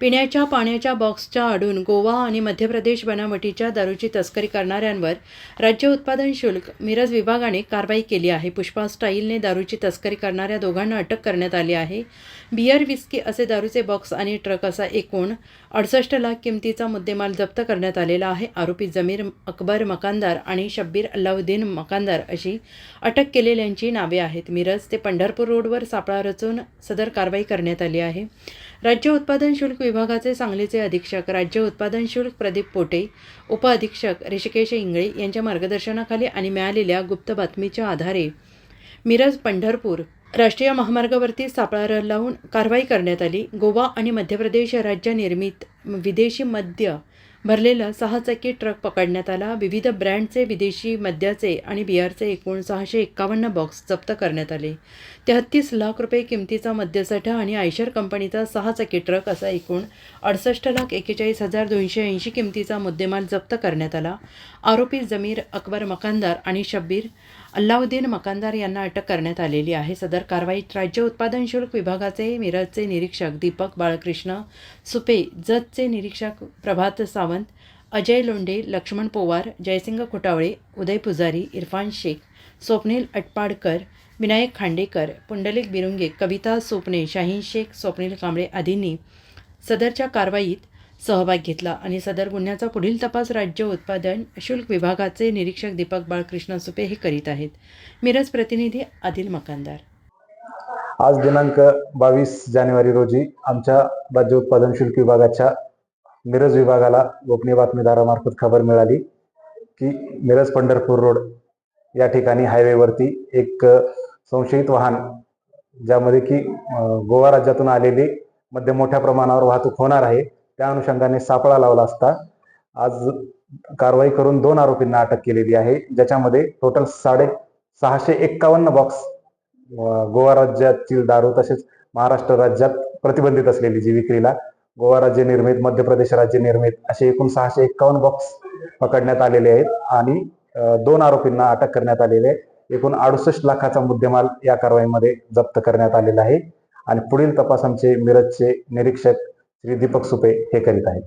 पिण्याच्या पाण्याच्या बॉक्सच्या आडून गोवा आणि मध्य प्रदेश बनावटीच्या दारूची तस्करी करणाऱ्यांवर राज्य उत्पादन शुल्क मिरज विभागाने कारवाई केली आहे. पुष्पा स्टाईलने दारूची तस्करी करणाऱ्या दोघांना अटक करण्यात आली आहे. बियर विस्की असे दारूचे बॉक्स आणि ट्रक असा एकूण अडसष्ट लाख किमतीचा मुद्देमाल जप्त करण्यात आलेला आहे. आरोपी जमीर अकबर मकानदार आणि शब्बीर अल्लाउद्दीन मकानदार अशी अटक केलेल्यांची नावे आहेत. मिरज ते पंढरपूर रोडवर सापळा रचून सदर कारवाई करण्यात आली आहे. राज्य उत्पादन शुल्क विभागाचे सांगलीचे अधीक्षक राज्य उत्पादन शुल्क प्रदीप पोटे उपअधीक्षक ऋषिकेश इंगळे यांच्या मार्गदर्शनाखाली आणि मिळालेल्या गुप्त बातमीच्या आधारे मिरज पंढरपूर राष्ट्रीय महामार्गावरती सापळा लावून कारवाई करण्यात आली. गोवा आणि मध्य प्रदेश राज्य निर्मित विदेशी मद्य भरलेला सहा चाकी ट्रक पकडण्यात आला. विविध ब्रँडचे विदेशी मद्याचे आणि बिअरचे एकूण सहाशे एक्कावन्न बॉक्स जप्त करण्यात आले. तेहत्तीस लाख रुपये किमतीचा मद्यसाठा आणि आयशर कंपनीचा सहा चाकी ट्रक असा एकूण अडसष्ट लाख एकेचाळीस हजार दोनशे ऐंशी किमतीचा मुद्देमाल जप्त करण्यात आला. आरोपी जमीर अकबर मकानदार आणि शब्बीर अल्लाउद्दीन मकानदार यांना अटक करण्यात आलेली आहे. सदर कारवाईत राज्य उत्पादन शुल्क विभागाचे मिरजचे निरीक्षक दीपक बाळकृष्ण सुपे जतचे निरीक्षक प्रभात सावंत अजय लोंढे लक्ष्मण पोवार जयसिंग खुटावळे उदय पुजारी इरफान शेख स्वप्नील अटपाडकर विनायक खांडेकर पुंडलिक बिरुंगे कविता सोपणे शाहीन शेख स्वप्नील कांबळे आदींनी सदरच्या कारवाईत सहभाग घेतला आणि सदर गुन्ह्याचा पुढील तपास राज्य उत्पादन शुल्क विभागाचे निरीक्षक दीपक बाळकृष्ण सुपे हे करीत आहेत. मिरज प्रतिनिधी आदिल मकानदार. आज दिनांक बावीस जानेवारी रोजी आमच्या राज्य उत्पादन शुल्क विभागाच्या मिरज विभागाला गोपनीय बातमीदारामार्फत खबर मिळाली की मिरज पंढरपूर रोड या ठिकाणी हायवेवरती एक संशयित वाहन ज्यामध्ये की गोवा राज्यातून आलेली मध्य मोठ्या प्रमाणावर वाहतूक होणार आहे त्या अनुषंगाने सापळा लावला असता आज कारवाई करून दोन आरोपींना अटक केलेली आहे ज्याच्यामध्ये टोटल साडे सहाशे एक्कावन्न बॉक्स गोवा राज्यातील दारू तसेच महाराष्ट्र राज्यात प्रतिबंधित असलेली जी विक्रीला गोवा राज्य निर्मित मध्य प्रदेश राज्य निर्मित असे एकूण सहाशे एक्कावन्न बॉक्स पकडण्यात आलेले आहेत आणि दोन आरोपींना अटक करण्यात आलेले आहे. एकूण अडुसष्ट लाखाचा मुद्देमाल या कारवाईमध्ये जप्त करण्यात आलेला आहे. आणि पुढील तपास आमचे मिरजचे निरीक्षक श्री दीपक सुपे हे करीत आहेत.